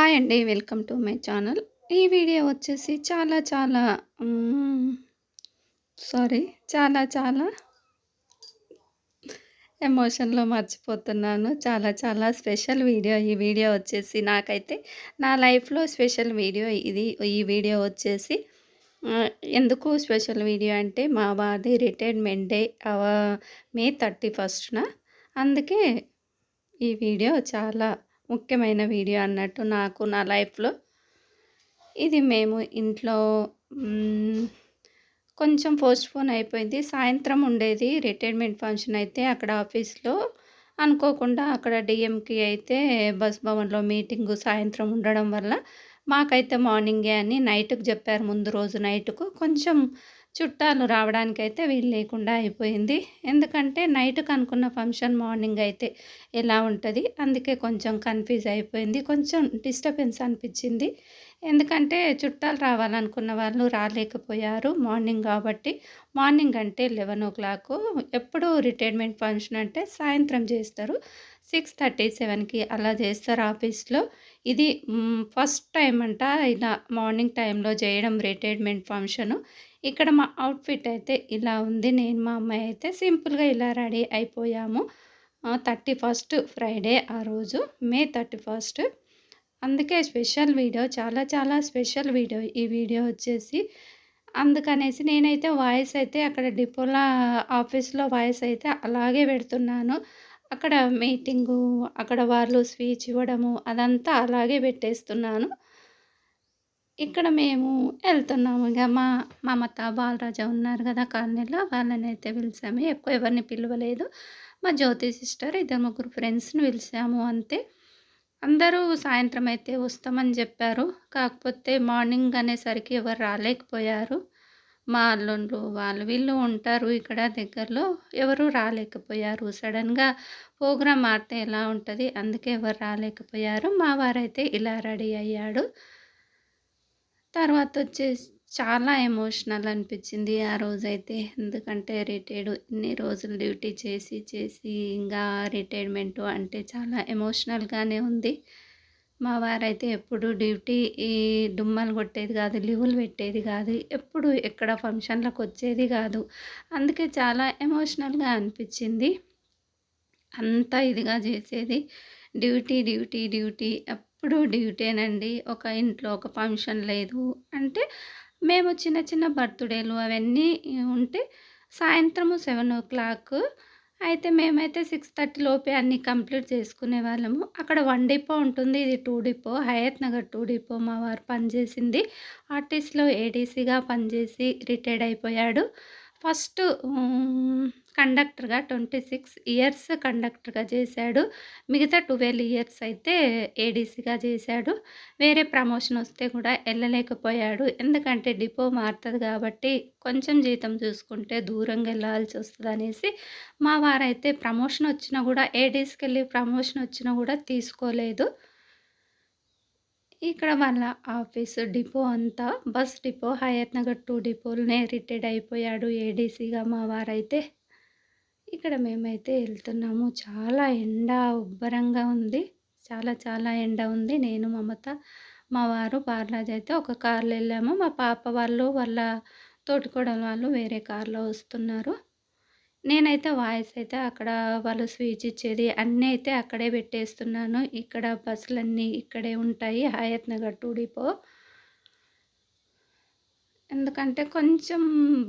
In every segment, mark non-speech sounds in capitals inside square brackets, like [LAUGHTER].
Hi అండి. Welcome to my channel. ఈ video వచ్చేసి చాలా చాలా సారీ. చాలా చాలా ఎమోషన్‌లో మర్చిపోతున్నాను. చాలా చాలా స్పెషల్ వీడియో. ఈ వీడియో వచ్చేసి నాకైతే నా లైఫ్‌లో స్పెషల్ వీడియో ఇది. ఈ వీడియో వచ్చేసి ఎందుకు స్పెషల్ వీడియో అంటే మా వాది రిటైర్మెంట్ డే మే మే 31న అందుకే ఈ వీడియో చాలా ముఖ్యమైన వీడియో అన్నట్టు నాకు నా లైఫ్‌లో. ఇది మేము ఇంట్లో కొంచెం కొంచెం పోస్ట్‌పోన్ అయిపోయింది. సాయంత్రం ఉండేది రిటైర్మెంట్ ఫంక్షన్ అయితే అక్కడ ఆఫీస్‌లో అనుకోకుండా అక్కడ డిఎంకి అయితే బస్ భవన్‌లో మీటింగు సాయంత్రం ఉండడం వల్ల మాకైతే మార్నింగే అని నైట్‌కి చెప్పారు ముందు రోజు నైట్‌కు. కొంచెం చుట్టాలు రావడానికైతే వీలు లేకుండా అయిపోయింది. ఎందుకంటే నైట్‌కి అనుకున్న ఫంక్షన్ మార్నింగ్ అయితే ఎలా ఉంటుంది అందుకే కొంచెం కన్‌ఫ్యూజ్ అయిపోయింది. కొంచెం డిస్టర్బెన్స్ అనిపించింది. ఎందుకంటే చుట్టాలు రావాలనుకున్న వాళ్ళు రాలేకపోయారు మార్నింగ్ కాబట్టి. మార్నింగ్ అంటే 11:00 ఎప్పుడు రిటైర్మెంట్ ఫంక్షన్ అంటే సాయంత్రం చేస్తారు. 6:30, 7కి అలా చేస్తారు ఆఫీస్‌లో. ఇది ఫస్ట్ టైం అంట ఇలా మార్నింగ్ టైంలో చేయడం రిటైర్మెంట్ ఫంక్షను. ఇక్కడ మా అవుట్‌ఫిట్ అయితే ఇలా ఉంది. నేను మా అమ్మాయి అయితే సింపుల్‌గా ఇలా రెడీ అయిపోయాము. థర్టీ ఫస్ట్ ఫ్రైడే ఆ రోజు. మే 31 అందుకే స్పెషల్ వీడియో చాలా చాలా స్పెషల్ వీడియో. ఈ వీడియో వచ్చేసి అందుకనేసి నేనైతే వాయిస్ అయితే అక్కడ డిపోలా ఆఫీస్‌లో వాయిస్ అయితే అలాగే పెడుతున్నాను. అక్కడ మీటింగు, అక్కడ వాళ్ళు స్పీచ్ ఇవ్వడము అదంతా అలాగే పెట్టేస్తున్నాను. ఇక్కడ మేము వెళ్తున్నాము ఇక మా మమత, బాలరాజా ఉన్నారు కదా కాలనీలో వాళ్ళనైతే పిలిచాము ఎక్కువ ఎవరిని పిలవలేదు. మా జ్యోతి సిస్టర్, ఇద్దరు ముగ్గురు ఫ్రెండ్స్‌ని పిలిచాము అంతే. అందరూ సాయంత్రం అయితే వస్తామని చెప్పారు. కాకపోతే మార్నింగ్ అనేసరికి ఎవరు రాలేకపోయారు. మా అల్లుండ్లు వాళ్ళు వీళ్ళు ఉంటారు ఇక్కడ దగ్గరలో. ఎవరు రాలేకపోయారు. సడన్గా ప్రోగ్రామ్ మారితే ఎలా ఉంటుంది అందుకే ఎవరు రాలేకపోయారు. మా వారైతే ఇలా రెడీ అయ్యాడు. తర్వాత వచ్చేసి చాలా ఎమోషనల్ అనిపించింది ఆ రోజైతే. ఎందుకంటే రిటైర్డ్ ఇన్ని రోజులు డ్యూటీ చేసి చేసి ఇంకా రిటైర్మెంటు అంటే చాలా ఎమోషనల్‌గానే ఉంది. మా వారైతే ఎప్పుడు డ్యూటీ ఈ డుమ్మలు కొట్టేది కాదు. లీవులు పెట్టేది కాదు. ఎప్పుడు ఎక్కడ ఫంక్షన్లకు వచ్చేది కాదు. అందుకే చాలా ఎమోషనల్‌గా అనిపించింది. అంత ఇదిగా చేసేది. డ్యూటీ, డ్యూటీ, డ్యూటీ ఎప్పుడు డ్యూటీనండి ఒక ఇంట్లో ఒక ఫంక్షన్ లేదు అంటే మేము చిన్న చిన్న బర్త్‌డేలు అవన్నీ ఉంటే సాయంత్రము 7:00 అయితే మేమైతే 6:30 లోపే అన్నీ కంప్లీట్ చేసుకునే వాళ్ళము అక్కడ వన్ డిపో ఉంటుంది. ఇది two depot. Hayathnagar two depot మా వారు పనిచేసింది. ఆర్టీసీలో ఏడీసీగా పనిచేసి రిటైర్డ్ అయిపోయాడు. ఫస్ట్ కండక్టర్గా ట్వంటీ సిక్స్ ఇయర్స్ కండక్టర్‌గా చేశాడు. మిగతా 12 ఇయర్స్ అయితే ఏడీసీగా చేశాడు. వేరే ప్రమోషన్ వస్తే కూడా వెళ్ళలేకపోయాడు ఎందుకంటే డిపో మారుతుంది కాబట్టి కొంచెం జీతం చూసుకుంటే దూరంగా వెళ్ళాల్సి వస్తుంది అనేసి మా వారైతే ప్రమోషన్ వచ్చినా కూడా ఏడీస్‌కెళ్ళి ప్రమోషన్ వచ్చినా కూడా తీసుకోలేదు. ఇక్కడ వాళ్ళ ఆఫీసు డిపో అంతా bus depot Hayat Nagar two డిపోలోనే retired అయిపోయాడు ఏడీసీగా మా వారైతే. ఇక్కడ మేమైతే వెళ్తున్నాము చాలా ఎండ ఉబ్బరంగా ఉంది. చాలా చాలా ఎండ ఉంది. నేను, మమత, మా వారు, పార్లాజ్ అయితే ఒక కార్‌లో వెళ్ళాము మా పాప వాళ్ళు, వాళ్ళ తోటికోడలు వాళ్ళు వేరే కార్‌లో వస్తున్నారు. నేనైతే వాయిస్ అయితే అక్కడ వాళ్ళు స్వీచ్ ఇచ్చేది అన్నీ అయితే అక్కడే పెట్టేస్తున్నాను. ఇక్కడ బస్సులన్నీ ఇక్కడే ఉంటాయి. Hayat Nagar two depot. ఎందుకంటే కొంచెం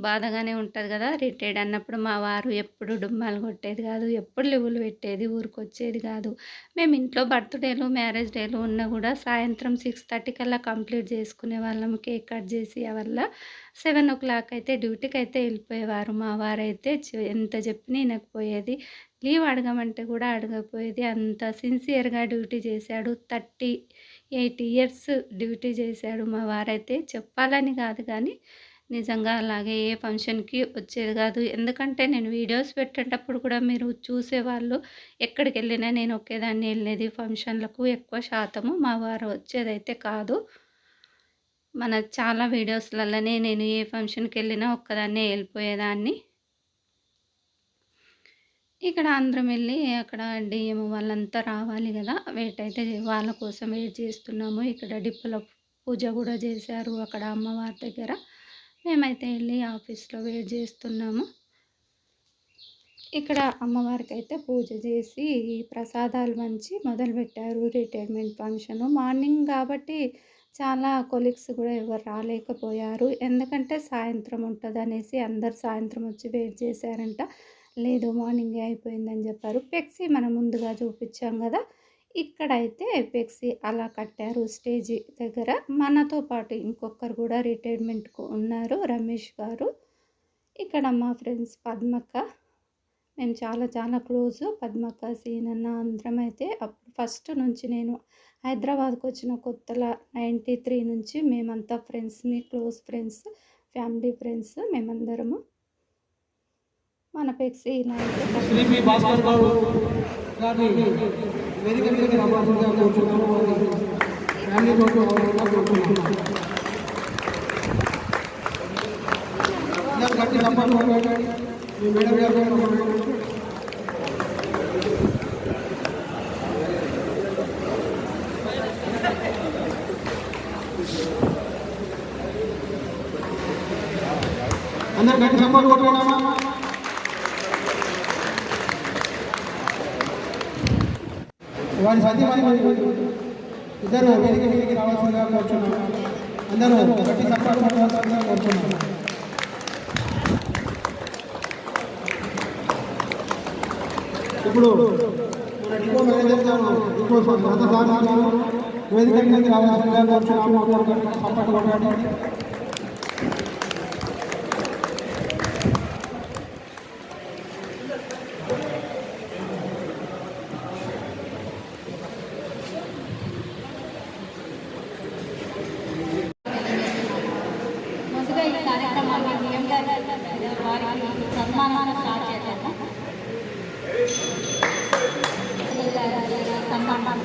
బాధగానే ఉంటుంది కదా రిటైర్డ్ అన్నప్పుడు మా వారు ఎప్పుడు డుమ్మాలు కొట్టేది కాదు. ఎప్పుడు లీవులు పెట్టేది. ఊరికొచ్చేది కాదు. మేము ఇంట్లో బర్త్‌డేలు, మ్యారేజ్ డేలు ఉన్నా కూడా సాయంత్రం 6:30 కల్లా కంప్లీట్ చేసుకునే వాళ్ళం కేక్ కట్ చేసి వల్ల సెవెన్ ఓ క్లాక్ అయితే డ్యూటీకి అయితే వెళ్ళిపోయేవారు మా వారైతే అయితే ఎంత చెప్పినా వినకపోయేది లీవ్ అడగమంటే కూడా అడగకపోయేది. అంత సిన్సియర్‌గా డ్యూటీ చేశాడు. థర్టీ 38 ఇయర్స్ డ్యూటీ చేశాడు మా వారైతే. చెప్పాలని కాదు కానీ నిజంగా అలాగే ఏ ఫంక్షన్‌కి వచ్చేది కాదు. ఎందుకంటే నేను వీడియోస్ పెట్టేటప్పుడు కూడా మీరు చూసేవాళ్ళు. ఎక్కడికెళ్ళినా నేను ఒకేదాన్ని వెళ్ళేది ఫంక్షన్‌లకు ఎక్కువ శాతము. మా వారు వచ్చేదైతే కాదు. మన చాలా వీడియోస్లలోనే నేను ఏ ఫంక్షన్కి వెళ్ళినా ఒక్కదాన్నే వెళ్ళిపోయేదాన్ని ఇక్కడ అందరం వెళ్ళి అక్కడ డిఎం వాళ్ళంతా రావాలి కదా. వెయిట్ అయితే వాళ్ళ కోసం వెయిట్ చేస్తున్నాము. ఇక్కడ డిప్పుల పూజ కూడా చేశారు అక్కడ అమ్మవారి దగ్గర. మేమైతే వెళ్ళి ఆఫీస్లో వెయిట్ చేస్తున్నాము. ఇక్కడ అమ్మవారికి అయితే పూజ చేసి ప్రసాదాలు మంచి మొదలుపెట్టారు రిటైర్మెంట్ ఫంక్షన్ మార్నింగ్ కాబట్టి చాలా కొలీగ్స్ కూడా ఎవరు రాలేకపోయారు. ఎందుకంటే సాయంత్రం ఉంటుంది అనేసి అందరు సాయంత్రం వచ్చి వెయిట్ చేశారంట. లేదు మార్నింగే అయిపోయిందని చెప్పారు. పెక్సీ మనం ముందుగా చూపించాం కదా! ఇక్కడైతే పెక్సీ అలా కట్టారు స్టేజి దగ్గర. మనతో పాటు ఇంకొకరు కూడా రిటైర్మెంట్కు ఉన్నారు రమేష్ గారు. ఇక్కడ మా ఫ్రెండ్స్ పద్మక్క. మేము చాలా చాలా క్లోజ్ పద్మక్క సీనన్న అందరం అయితే అప్పుడు ఫస్ట్ నుంచి నేను హైదరాబాద్కు వచ్చిన కొత్తల నైంటీ త్రీ నుంచి మేమంతా ఫ్రెండ్స్ని క్లోజ్ ఫ్రెండ్స్ ఫ్యామిలీ ఫ్రెండ్స్ మేమందరము మన పెక్సీ ఇలా అయితే శ్రీ పి వారి సతీమణి ఇద్దరు వేదిక మీదకి రావాల్సిందిగా కోరుచున్నాం. అందరూ గట్టి సపోర్ట్ పడవలసిందిగా కోరుచున్నాం. ఇప్పుడు మన డిపో మేనేజర్ గారు డిపో సార్ వేదిక మీదకి రావాల్సిందిగా కోరుచున్నాము అందరూ ముందుగా ఈ కార్యక్రమాన్ని డిఎం గారి వారికి సన్మానాన్ని స్టార్ట్ చేద్దాము సన్మానం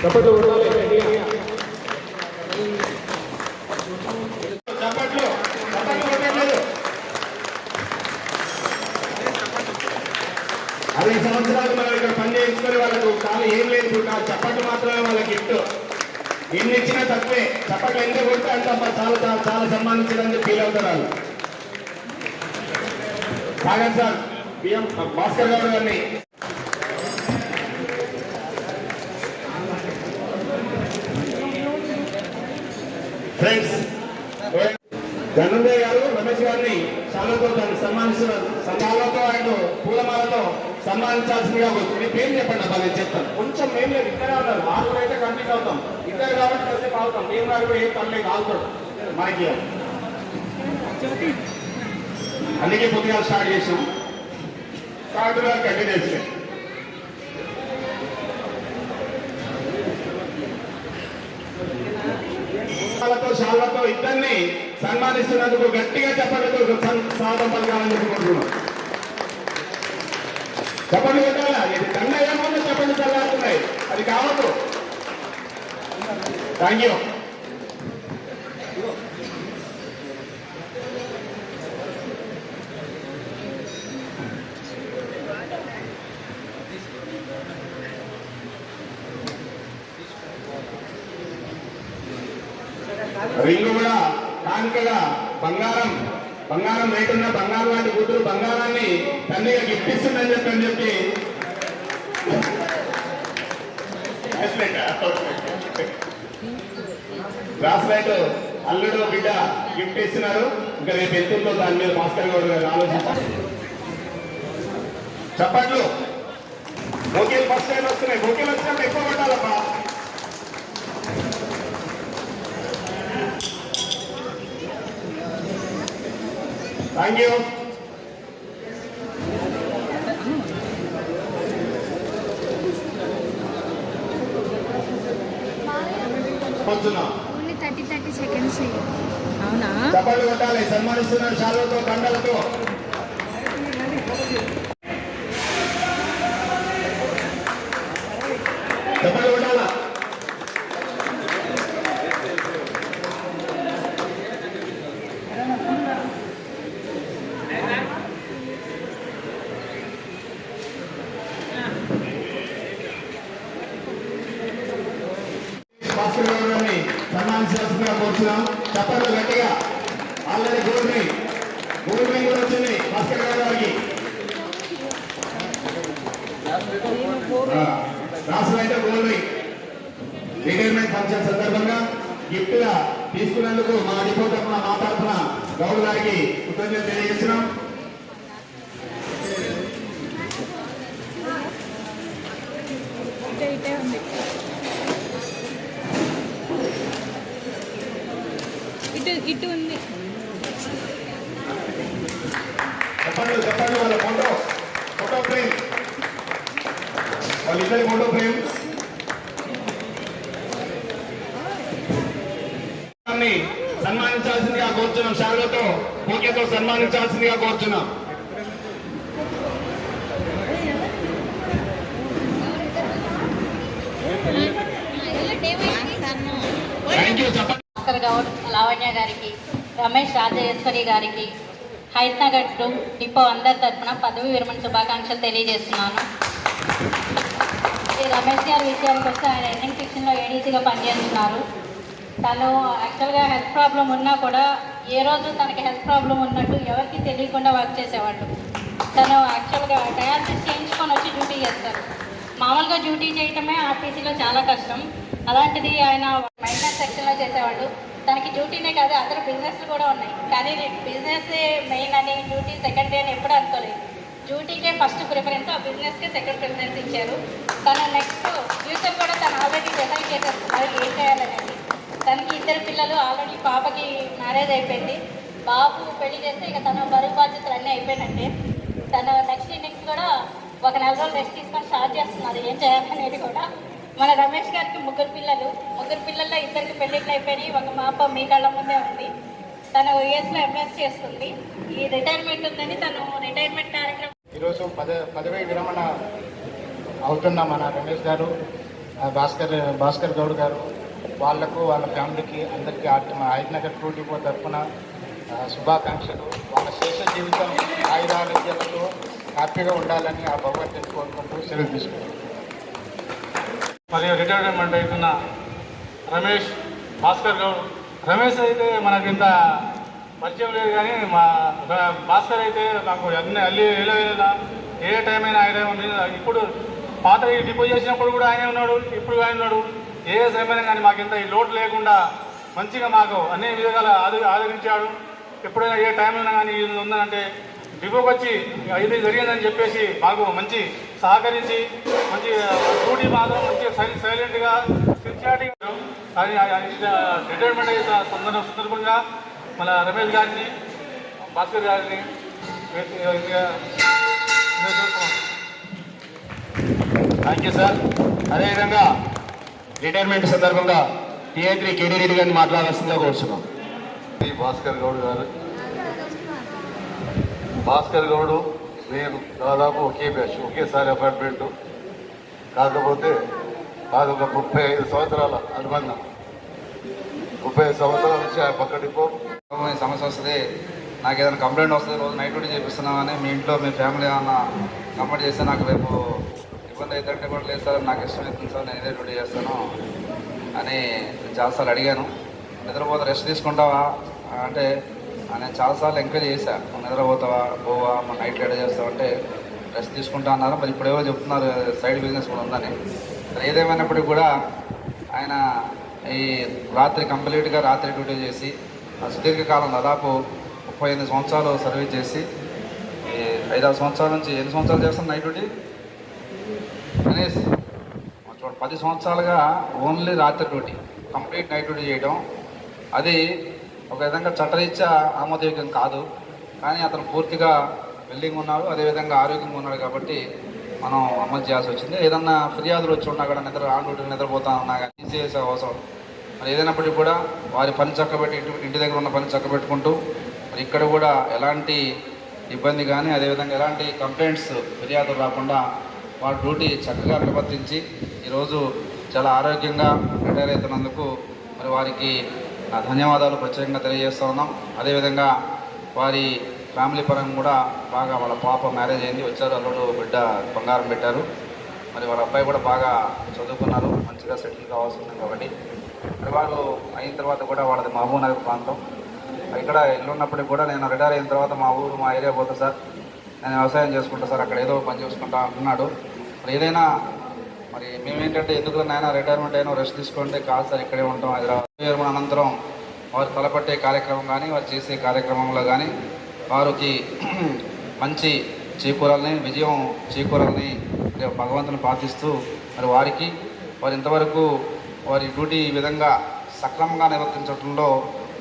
చప్పట్లు కొట్టాలి అరవై సంవత్సరాలు మనం ఇక్కడ పని చేసుకుని వాళ్ళకు కాలు ఏం లేదు చప్పట్లు మాత్రమే వాళ్ళ గిఫ్ట్. ఎన్ని ఇచ్చినా తక్కువే. చప్పట్లు ఎంత కొడితే అంత చాలా చాలా చాలా సన్మానించడానికి ఫీల్ అవుతారు వాళ్ళు. సాగర్ సార్ బిఎం భాస్కర్ గారు గారిని ఫ్రెండ్స్ ధనంజయ్ గారు రమేష్ గారిని శాలతో దాన్ని సన్మానిస్తున్నారు సంఘాలతో ఆయన పూలమాలతో సన్మానించాల్సిందిగా కోరుతుంది. మీ పేరు చెప్పండి అబ్బా నేను చెప్తాను. కొంచెం మేము లేదు ఇద్దరే ఉన్నారు. ఆరుగురు అయితే కంటిన్యూ అవుతాం. ఇద్దరు కాబట్టి కాసేపు ఆగుతాం. మేము గారు ఏం పర్లేదు ఆగుతాడు. మనకి అందుకే పొద్దుగా స్టార్ట్ చేసాం స్టార్ట్ కంటిన్యూ చేసాం పుష్పాలతో షాళ్ళతో ఇద్దరిని సన్మానిస్తున్నందుకు గట్టిగా చెప్పడంతో స్వాగతం పలకాలని చెప్పుకుంటున్నాం చెప్పండి కొట్టాలా ఇది దండ ఏమన్నా చెప్పండి చల్లారుతున్నాయి అది కావద్దు. థ్యాంక్ యూ రింగు కూడా కానుకగా బంగారం బంగారం రేటు ఉన్న బంగారం లాంటి కూతురు బంగారాన్ని తండ్రిగా గిఫ్ట్ ఇస్తుందని చెప్పి అని చెప్పి. గ్రాస్లైట్ అల్లుడు బిడ్డ గిఫ్ట్ ఇస్తున్నారు ఇంకా రేపు ఎంతుందో దాని మీద భాస్కర్ గౌడ్ గారు ఆలోచించారు చెప్పట్లు. ఓకే ఫస్ట్ టైం వస్తున్నాయి. ఓకే వచ్చినప్పుడు ఎక్కువ పట్టాలప్పా thank you only thirty thirty seconds అవునా? చప్పట్లు కొట్టాలి. సన్మానిస్తున్నారు శాలతో కండలతో చప్పట్లు కొట్టాలా భాస్కర్ గౌడ్ గారిని సన్మానించాల్సిందిగా కోరుతున్నాం చప్పట్లు గట్టిగా already gold ring gold ring కూడా వచ్చింది భాస్కర్ గౌడ్ గారికి ఆ, రాష్ట్రం అయితే గోల్డ్ రింగ్ రిటైర్మెంట్ ఫంక్షన్ సందర్భంగా గిఫ్ట్గా తీసుకున్నందుకు మా డిపో తరఫున మా తరఫున గౌడ్ గారికి కృతజ్ఞత తెలియజేస్తున్నాం ఇటే ఇటే ఉంది ఇటు ఉంది. చెప్పండి చెప్పండి వాళ్ళ ఫోటో ఫోటో ఫ్రేమ్ వాళ్ళిద్దరి ఫోటో ఫ్రేమ్ సన్మానించాల్సిందిగా కోరుతున్నాం శాలతో పూజతో సన్మానించాల్సిందిగా కోరుతున్నాం థ్యాంక్ యూ చెప్పండి భాస్కర్ గౌడ్ లావణ్య గారికి రమేష్ రాజేశ్వరి గారికి హైత్నగర్ డిపో అందరి తరఫున పదవి విరమణ శుభాకాంక్షలు తెలియజేస్తున్నాను. ఈ రమేష్ గారి విషయానికి వస్తే ఆయన ఎండింగ్ సెక్షన్లో ఏడీసీగా పనిచేస్తున్నారు? తను యాక్చువల్గా హెల్త్ ప్రాబ్లం ఉన్నా కూడా ఏ రోజు తనకి హెల్త్ ప్రాబ్లం ఉన్నట్టు ఎవరికి తెలియకుండా వర్క్ చేసేవాళ్ళు. తను యాక్చువల్గా డయాలసిస్ చేయించుకొని వచ్చి డ్యూటీ చేస్తారు. మామూలుగా డ్యూటీ చేయటమే ఆర్టీసీలో చాలా కష్టం. అలాంటిది ఆయన మైనస్ సెక్షన్లో చేసేవాడు తనకి డ్యూటీనే కాదు అదర్ బిజినెస్లు కూడా ఉన్నాయి. కానీ బిజినెస్ మెయిన్ అని డ్యూటీ సెకండరీ అని ఎప్పుడు అనుకోలేదు. డ్యూటీకే ఫస్ట్ ప్రిఫరెన్స్ ఆ బిజినెస్కే సెకండ్ ప్రిఫరెన్స్ ఇచ్చారు. తను నెక్స్ట్ ఫ్యూచర్ కూడా తను ఆల్రెడీ డిసైడ్ చేసేస్తున్నారు ఏం చేయాలనేది. తనకి ఇద్దరు పిల్లలు ఆల్రెడీ పాపకి మ్యారేజ్ అయిపోయింది. బాబు పెళ్ళి చేస్తే ఇక తన బరువు బాధ్యతలు అన్నీ అయిపోయినట్టే. తను నెక్స్ట్ ఇన్నింగ్స్ కూడా ఒక నెల రోజులు రెస్ట్ తీసుకొని స్టార్ట్ చేస్తున్నారు ఏం చేయాలనేది కూడా. మన రమేష్ గారికి ముగ్గురు పిల్లలు. ముగ్గురు పిల్లల్లో ఇద్దరికి పెళ్ళిళ్ళు అయిపోయినాయి? ఒక పాప మీ కళ్ళ ముందే ఉంది. తను ఓఎస్లో ఎంఎస్ చేస్తుంది. ఈ రిటైర్మెంట్ ఉందని తను రిటైర్మెంట్ కార్యక్రమం ఈరోజు పద పదవి విరమణ అవుతున్న మన రమేష్ గారు భాస్కర్ భాస్కర్ గౌడ్ గారు వాళ్ళకు వాళ్ళ ఫ్యామిలీకి అందరికీ ఆయుధనగర్ టూ డిపో తరఫున శుభాకాంక్షలు. వాళ్ళ శేష జీవితం ఆయురారోగ్యాలతో హ్యాపీగా ఉండాలని ఆ భగవంతుని కోరుకుంటూ సెలవు తీసుకుంటాం మరియు రిటైర్మెంట్ అవుతున్న రమేష్ భాస్కర్ గౌడ్. రమేష్ అయితే మనకి ఇంత పరిచయం లేదు కానీ మా భాస్కర్ అయితే నాకు అన్ని అల్లి ఎలా ఏ టైం అయినా ఆయన ఇప్పుడు పాత డిపోజ్ చేసినప్పుడు కూడా ఆయనే ఉన్నాడు ఇప్పుడు ఆయన ఉన్నాడు. ఏ సమయం కానీ మాకు ఇంత ఈ లోటు లేకుండా మంచిగా మాకు అన్ని విధాలుగా ఆదరించాడు. ఎప్పుడైనా ఏ టైంలో కానీ ఇది ఉందంటే డిపోకి వచ్చి ఇది జరిగిందని చెప్పేసి మాకు మంచి సహకరించి మంచి డ్యూటీ మాత్రం మంచి సైలెంట్గా సిన్సియారిటీ రిటైర్మెంట్ అయిన సందర్భ సందర్భంగా మన రమేష్ గారిని భాస్కర్ గారిని థ్యాంక్ యూ సార్. అదేవిధంగా రిటైర్మెంట్ సందర్భంగా టీఏ త్రీ కేడీ రెడ్డి గారిని మాట్లాడాల్సిందిగా కోరుచున్నాం. భాస్కర్ గౌడ్ గారు. భాస్కర్ గౌడు నేను దాదాపు ఒకే బ్యాచ్ ఒకేసారి అపార్ట్మెంట్ కాకపోతే మాది ఒక ముప్పై ఐదు సంవత్సరాల అనుబంధం. ముప్పై ఐదు సంవత్సరాల నుంచి ఆ పక్క డిపో సమస్య వస్తుంది. నాకు ఏదైనా కంప్లైంట్ వస్తుంది రోజు నైట్ డ్యూటీ చేపిస్తున్నామని మీ ఇంట్లో మీ ఫ్యామిలీ ఏమన్నా కంప్లైంట్ చేస్తే నాకు రేపు ఇబ్బంది అవుతుంటే కూడా లేదు సార్ నాకు ఇష్టం అవుతుంది సార్ నేను ఇదే డ్యూటీ చేస్తాను అని చాలాసార్లు అడిగాను. నిద్రపోతే రెస్ట్ తీసుకుంటావా? అంటే నేను చాలాసార్లు ఎంకరేజ్ చేశా. నువ్వు నిద్రపోతావా పోవా? మా నైట్ ఎడ చేస్తావు అంటే రెస్ట్ తీసుకుంటా అన్నారు. మరి ఇప్పుడు ఎవరో చెప్తున్నారు సైడ్ బిజినెస్ కూడా ఉందని. ఏదేమైనప్పటికీ కూడా ఆయన ఈ రాత్రి కంప్లీట్గా రాత్రి డ్యూటీ చేసి ఆ సుదీర్ఘకాలం దాదాపు ముప్పై ఎనిమిది సంవత్సరాలు సర్వీస్ చేసి ఈ ఐదారు సంవత్సరాల నుంచి ఎన్ని సంవత్సరాలు చేస్తాను నైట్ డ్యూటీ? అనేసి చూడండి పది సంవత్సరాలుగా ఓన్లీ రాత్రి డ్యూటీ కంప్లీట్ నైట్ డ్యూటీ చేయడం అది ఒక విధంగా చట్టరీత్యా ఆమోదయోగ్యం కాదు. కానీ అతను పూర్తిగా బిల్డింగ్ ఉన్నాడు అదేవిధంగా ఆరోగ్యంగా ఉన్నాడు కాబట్టి మనం అమలు చేయాల్సి వచ్చింది. ఏదన్నా ఫిర్యాదులు వచ్చి ఉన్నా కూడా నిద్ర ఆన్ డ్యూటీకి నిద్రపోతా ఉన్నా కానీ తీసేసే అవసరం. మరి ఏదైనప్పటికీ కూడా వారి పని చక్కబెట్టి ఇంటి ఇంటి దగ్గర ఉన్న పని చక్కబెట్టుకుంటూ మరి ఇక్కడ కూడా ఎలాంటి ఇబ్బంది కానీ అదేవిధంగా ఎలాంటి కంప్లైంట్స్ ఫిర్యాదులు రాకుండా వారి డ్యూటీ చక్కగా నిర్వర్తించి ఈరోజు చాలా ఆరోగ్యంగా రిటైర్ అవుతున్నందుకు మరి వారికి ధన్యవాదాలు ప్రత్యేకంగా తెలియజేస్తూ ఉన్నాం. అదేవిధంగా వారి ఫ్యామిలీ పరంగా కూడా బాగా వాళ్ళ పాప మ్యారేజ్ అయింది. వచ్చారు అల్లుడు బిడ్డ బంగారం పెట్టారు. మరి వాళ్ళ అబ్బాయి కూడా బాగా చదువుకున్నారు. మంచిగా సెటిల్ కావాల్సి ఉంది కాబట్టి. మరి వాళ్ళు అయిన తర్వాత కూడా వాళ్ళది మహబూబ్ నగర్ ప్రాంతం ఇక్కడ ఇల్లున్నప్పటికి కూడా నేను రిటైర్ అయిన తర్వాత మా ఊరు మా ఏరియా పోతా సార్. నేను వ్యవసాయం చేసుకుంటా సార్. అక్కడ ఏదో పని చేసుకుంటా అంటున్నాడు. మరి ఏదైనా మరి మేమేంటంటే ఎందుకు నాయన రిటైర్మెంట్ అయినా రెస్ట్ తీసుకోండి కాదు సార్ ఇక్కడే ఉంటాం హైదరాబాద్. అనంతరం వారు తలపట్టే కార్యక్రమం కానీ వారు చేసే కార్యక్రమంలో కానీ వారికి [CLEARS THROAT] మంచి చేకూరాలని విజయం చేకూరాలని భగవంతుని ప్రార్థిస్తూ మరి వారికి వారు ఇంతవరకు వారి డ్యూటీ ఈ విధంగా సక్రమంగా నిర్వర్తించడంలో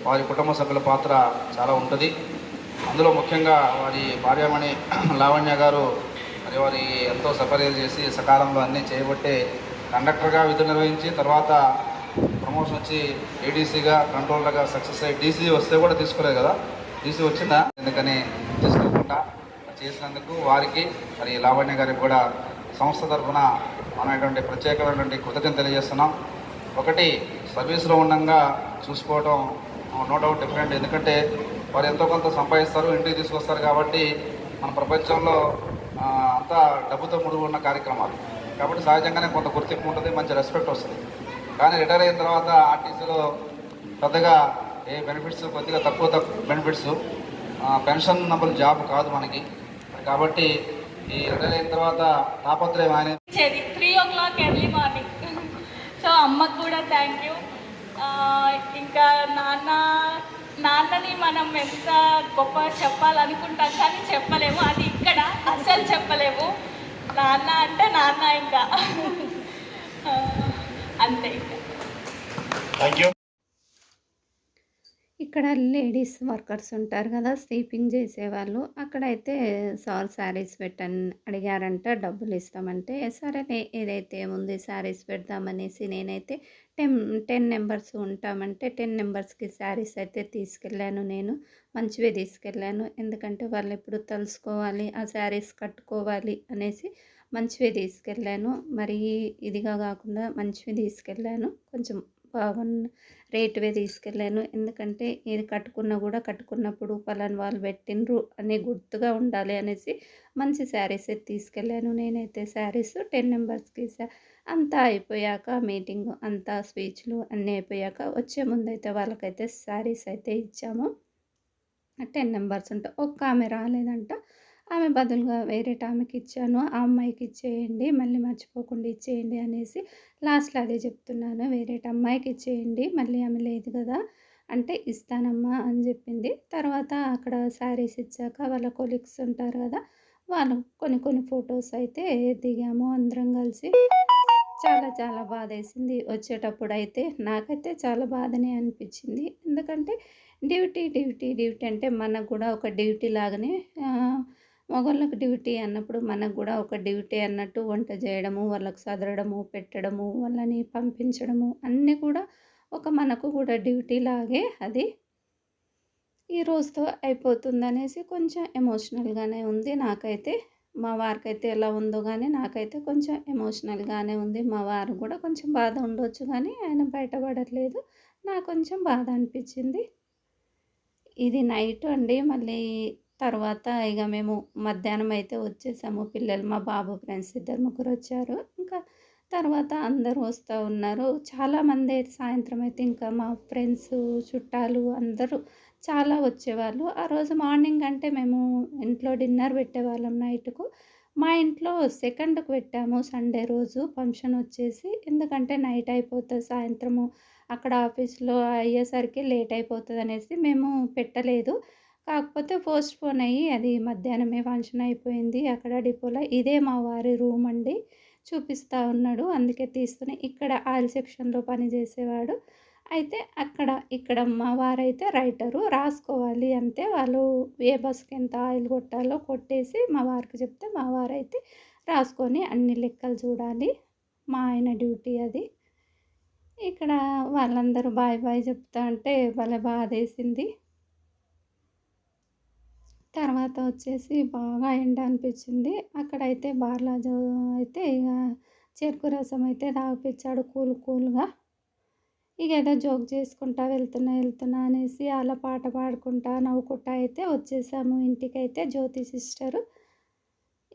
వారి కుటుంబ సభ్యుల పాత్ర చాలా ఉంటుంది. అందులో ముఖ్యంగా వారి భార్యమణి [CLEARS THROAT] లావణ్య గారు మరి వారి ఎంతో సపర్యలు చేసి సకాలంలో అన్నీ చేయబట్టే కండక్టర్గా విధులు నిర్వహించి తర్వాత ప్రమోషన్ వచ్చి ఏడీసీగా కంట్రోలర్గా సక్సెస్ అయ్యి డీసీ వస్తే కూడా తీసుకోలేదు కదా. డీసీ వచ్చిందా? ఎందుకని తీసుకోకుండా చేసినందుకు వారికి మరి లావణ్య గారికి కూడా సంస్థ తరఫున మనటువంటి ప్రత్యేకమైనటువంటి కృతజ్ఞత తెలియజేస్తున్నాం. ఒకటి సర్వీస్లో ఉండగా చూసుకోవడం నో డౌట్ డిఫరెంట్. ఎందుకంటే వారు ఎంతో కొంత సంపాదిస్తారు ఇంటికి తీసుకొస్తారు కాబట్టి మన ప్రపంచంలో అంతా డబ్బుతో ముడిగి ఉన్న కార్యక్రమాలు. కాబట్టి సహజంగానే కొంత గుర్తింపు ఉంటుంది మంచి రెస్పెక్ట్ వస్తుంది. కానీ రిటైర్ అయిన తర్వాత ఆర్టీసీలో పెద్దగా ఏ బెనిఫిట్స్ కొద్దిగా తక్కువ తక్కువ బెనిఫిట్స్ పెన్షన్ నంబర్ జాబ్ కాదు మనకి. కాబట్టి ఈ రిటైర్ అయిన తర్వాత తాపత్రయం అనేది three o'clock early morning so అమ్మకు కూడా థ్యాంక్ యూ ఇంకా నాన్న నాన్నని మనం ఎంత గొప్ప చెప్పాలనుకుంటాం కానీ చెప్పలేము. అది ఇక్కడ అస్సలు చెప్పలేము. నాన్న అంటే నాన్న ఇంకా. [LAUGHS] అంతే ఇంకా. థ్యాంక్ యూ ఇక్కడ లేడీస్ వర్కర్స్ ఉంటారు కదా స్లీపింగ్ చేసేవాళ్ళు. అక్కడైతే సార్ శారీస్ పెట్టని అడిగారంట డబ్బులు ఇస్తామంటే. సరే ఏదైతే ఉంది శారీస్ పెడదామనేసి నేనైతే టెన్ టెన్ నెంబర్స్ ఉంటామంటే టెన్ నెంబర్స్కి శారీస్ అయితే తీసుకెళ్ళాను నేను. మంచివే తీసుకెళ్ళాను. ఎందుకంటే వాళ్ళు ఎప్పుడు తలుసుకోవాలి ఆ శారీస్ కట్టుకోవాలి అనేసి మంచివే తీసుకెళ్ళాను. మరి ఇదిగా కాకుండా మంచివి తీసుకెళ్ళాను. కొంచెం బాగున్న రేటువే తీసుకెళ్ళాను. ఎందుకంటే ఇది కట్టుకున్నా కూడా కట్టుకున్నప్పుడు పలాను వాళ్ళు పెట్టినరు అని గుర్తుగా ఉండాలి అనేసి మంచి శారీస్ అయితే తీసుకెళ్ళాను. నేనైతే శారీస్ టెన్ నెంబర్స్కి అంతా అయిపోయాక మీటింగ్ అంతా స్పీచ్లు అన్నీ అయిపోయాక వచ్చే ముందు అయితే వాళ్ళకైతే శారీస్ అయితే ఇచ్చాము. టెన్ నెంబర్స్ ఉంటాయి ఒక్క ఆమె రాలేదంట. ఆమె బదులుగా వేరే ఆమెకి ఇచ్చాను ఆ అమ్మాయికి ఇచ్చేయండి మళ్ళీ మర్చిపోకుండా ఇచ్చేయండి అనేసి లాస్ట్లో అదే చెప్తున్నాను. వేరే అమ్మాయికి ఇచ్చేయండి మళ్ళీ ఆమె లేదు కదా అంటే ఇస్తానమ్మా అని చెప్పింది. తర్వాత అక్కడ శారీస్ ఇచ్చాక వాళ్ళ కొలీగ్స్ ఉంటారు కదా వాళ్ళు కొన్ని కొన్ని ఫొటోస్ అయితే దిగాము. అందరం కలిసి చాలా చాలా బాధ వేసింది వచ్చేటప్పుడు అయితే నాకైతే చాలా బాధనే అనిపించింది. ఎందుకంటే డ్యూటీ డ్యూటీ డ్యూటీ అంటే మనకు కూడా ఒక డ్యూటీ లాగానే మగవాళ్ళకి డ్యూటీ అన్నప్పుడు మనకు కూడా ఒక డ్యూటీ అన్నట్టు వంట చేయడము వాళ్ళకి సదరడము పెట్టడము వాళ్ళని పంపించడము అన్నీ కూడా ఒక మనకు కూడా డ్యూటీ లాగే అది ఈ రోజుతో అయిపోతుంది అనేసి కొంచెం ఎమోషనల్గానే ఉంది. నాకైతే మా వారికైతే ఎలా ఉందో కానీ నాకైతే కొంచెం ఎమోషనల్గానే ఉంది. మా వారు కూడా కొంచెం బాధ ఉండొచ్చు కానీ ఆయన బయటపడట్లేదు. నాకు కొంచెం బాధ అనిపించింది. ఇది నైట్ అండి. మళ్ళీ తర్వాత ఇక మేము మధ్యాహ్నం అయితే వచ్చేసాము. పిల్లలు మా బాబు ఫ్రెండ్స్ ఇద్దరు ముగ్గురు వచ్చారు ఇంకా తర్వాత అందరూ వస్తూ ఉన్నారు. చాలామంది అయితే సాయంత్రం అయితే ఇంకా మా ఫ్రెండ్స్ చుట్టాలు అందరూ చాలా వచ్చేవాళ్ళు. ఆ రోజు మార్నింగ్ అంటే మేము ఇంట్లో డిన్నర్ పెట్టేవాళ్ళం నైట్కు. మా ఇంట్లో సెకండ్కు పెట్టాము. సండే రోజు ఫంక్షన్ వచ్చేసి ఎందుకంటే నైట్ అయిపోతుంది సాయంత్రము. అక్కడ ఆఫీస్లో అయ్యేసరికి లేట్ అయిపోతుంది అనేసి మేము పెట్టలేదు. కాకపోతే పోస్ట్ పోన్ అయ్యి అది మధ్యాహ్నమే ఫంక్షన్ అయిపోయింది. అక్కడ డిపోలో ఇదే మా వారి రూమ్ అండి. చూపిస్తూ ఉన్నాడు. అందుకే తీస్తూనే ఇక్కడ ఆయిల్ సెక్షన్లో పనిచేసేవాడు అయితే అక్కడ ఇక్కడ మా వారైతే రైటరు. రాసుకోవాలి అంతే వాళ్ళు ఏ బస్కి ఎంత ఆయిల్ కొట్టాలో కొట్టేసి మా వారికి చెప్తే మా వారైతే రాసుకొని అన్ని లెక్కలు చూడాలి. మా ఆయన డ్యూటీ అది. ఇక్కడ వాళ్ళందరూ బాయ్ బాయ్ చెప్తా అంటే భలే బాధ వేసింది తర్వాత వచ్చేసి బాగా ఎండ అనిపించింది. అక్కడైతే బార్లాజు అయితే ఇక చెరుకు రసం అయితే తాగిపించాడు కూల్ కూల్గా. ఇక ఏదో జోక్ చేసుకుంటా వెళ్తున్నా వెళ్తున్నా అనేసి అలా పాట పాడుకుంటా నవ్వుకుంటా అయితే వచ్చేసాము. ఇంటికైతే జ్యోతి సిస్టరు.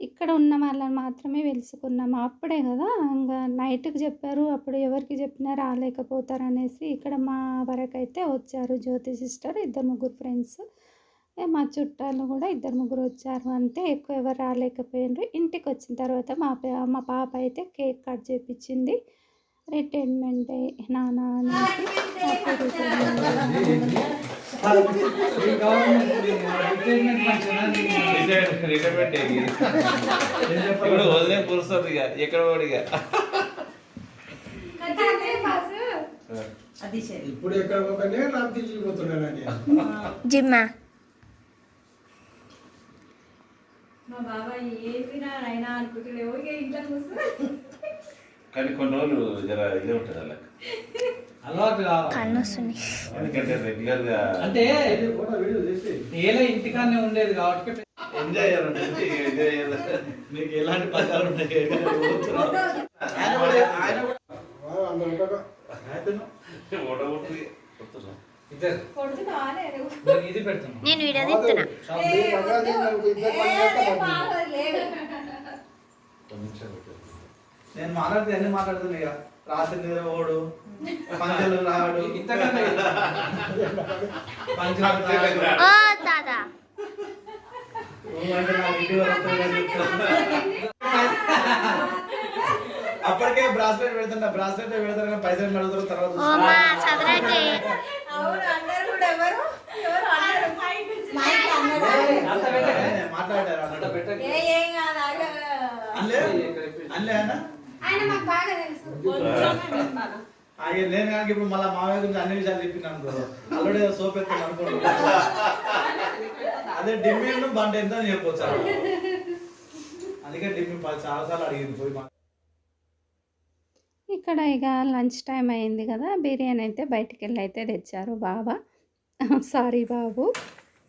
ఇక్కడ ఉన్న వాళ్ళని మాత్రమే వెలుసుకున్నాము. అప్పుడే కదా ఇంకా నైట్కి చెప్పారు. అప్పుడు ఎవరికి చెప్పినా రాలేకపోతారు అనేసి ఇక్కడ మా వరకు అయితే వచ్చారు జ్యోతి సిస్టర్ ఇద్దరు ముగ్గురు ఫ్రెండ్స్. మా చుట్టాలు కూడా ఇద్దరు ముగ్గురు వచ్చారు అంతే ఎక్కువ ఎవరు రాలేకపోయినారు. ఇంటికి వచ్చిన తర్వాత మా పా- మా పాప అయితే కేక్ కట్ చేపించింది రిటైర్మెంట్ డే నాన్న ఇప్పుడు వదిలే పురుస్తుంది ఇక ఎక్కడ పోడు ఇక ఇప్పుడు ఎక్కడ పోకనే రాత్రి జిమ్మా. మా బాబాయ్ ఏమిరా అయినా అనుకుంటున్నావు ఇక ఇంట్లో కూర్చో కానీ కొన్ని రోజులు జర ఇదే ఉంటుంది అలా అలవాటు కావాలి. కన్ను వస్తుంది ఎందుకంటే రెగ్యులర్గా అంటే ఫోటో వీడియో చేసి నేల ఇంటికాడనే ఉండేది కాబట్టి ఎంజాయ్ చేయాలంటే ఎంజాయ్ చేయాలి నీకు ఎలాంటి పదాలు ఉంటాయి ఆయన కూడా ఆయన కూడా నేను వీడియో తీస్తున్నా. నేను మాట్లాడితే అన్ని మాట్లాడుతున్నా ఇక? రాత్రి నిద్ర ఓడు పంచలు రాడు. ఇంతకన్నా పంచలు రాడు ఓ తాత అంటే నాకు ఇంటి వరకు వస్తుందని చెప్తున్నా. అప్పటికే బ్రాస్లెట్ పెడుతున్నా బ్రాస్లెట్ పెడతారు కానీ పైసలు అడుగుతారు తర్వాత నేను కనుక ఇప్పుడు మళ్ళీ మామయ్య గురించి అన్ని విషయాలు చెప్పినాను అనుకో. అల్లుడే సోప్ ఎత్తాను అనుకోండి. అదే డిమ్మిను బండి ఎంత చెప్పొచ్చు అందుకే డిమ్మి పది చాలా సార్లు అడిగింది పోయి మా- ఇక్కడ ఇక లంచ్ టైం అయింది కదా బిర్యానీ అయితే బయటికి వెళ్ళి అయితే తెచ్చారు బాబా. సారీ బాబు.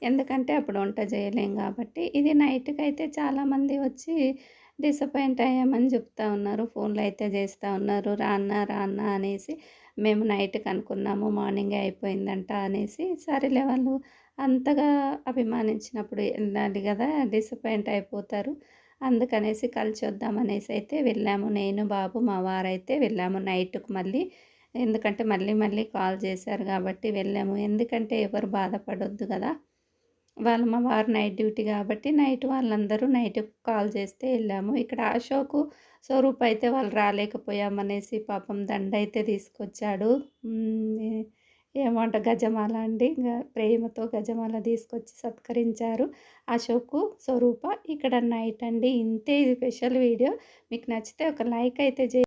ఎందుకంటే అప్పుడు వంట చేయలేం కాబట్టి. ఇది నైట్కి అయితే చాలామంది వచ్చి డిసప్పాయింట్ అయ్యామని చెప్తా ఉన్నారు. ఫోన్లో అయితే చేస్తూ ఉన్నారు. రాన్నా రాన్నా అనేసి మేము నైట్కి అనుకున్నాము మార్నింగే అయిపోయిందంట అనేసి. సరేలే వాళ్ళు అంతగా అభిమానించినప్పుడు వెళ్ళాలి కదా డిసప్పాయింట్ అయిపోతారు. అందుకనేసి కలిసి వద్దామనేసి అయితే వెళ్ళాము. నేను బాబు మా వారైతే వెళ్ళాము నైట్కు మళ్ళీ. ఎందుకంటే మళ్ళీ మళ్ళీ కాల్ చేశారు కాబట్టి వెళ్ళాము. ఎందుకంటే ఎవరు బాధపడొద్దు కదా. వాళ్ళు మా వారు నైట్ డ్యూటీ కాబట్టి నైట్ వాళ్ళందరూ నైట్ కాల్ చేస్తే వెళ్ళాము. ఇక్కడ అశోకు స్వరూప్ అయితే వాళ్ళు రాలేకపోయామనేసి పాపం దండ అయితే తీసుకొచ్చాడు ఏమంట గజమాల అండి. ప్రేమతో గజమాల తీసుకొచ్చి సత్కరించారు అశోకు స్వరూప. ఇక్కడ నైట్ అండి. ఇంతే ఇది స్పెషల్ వీడియో. మీకు నచ్చితే ఒక లైక్ అయితే చే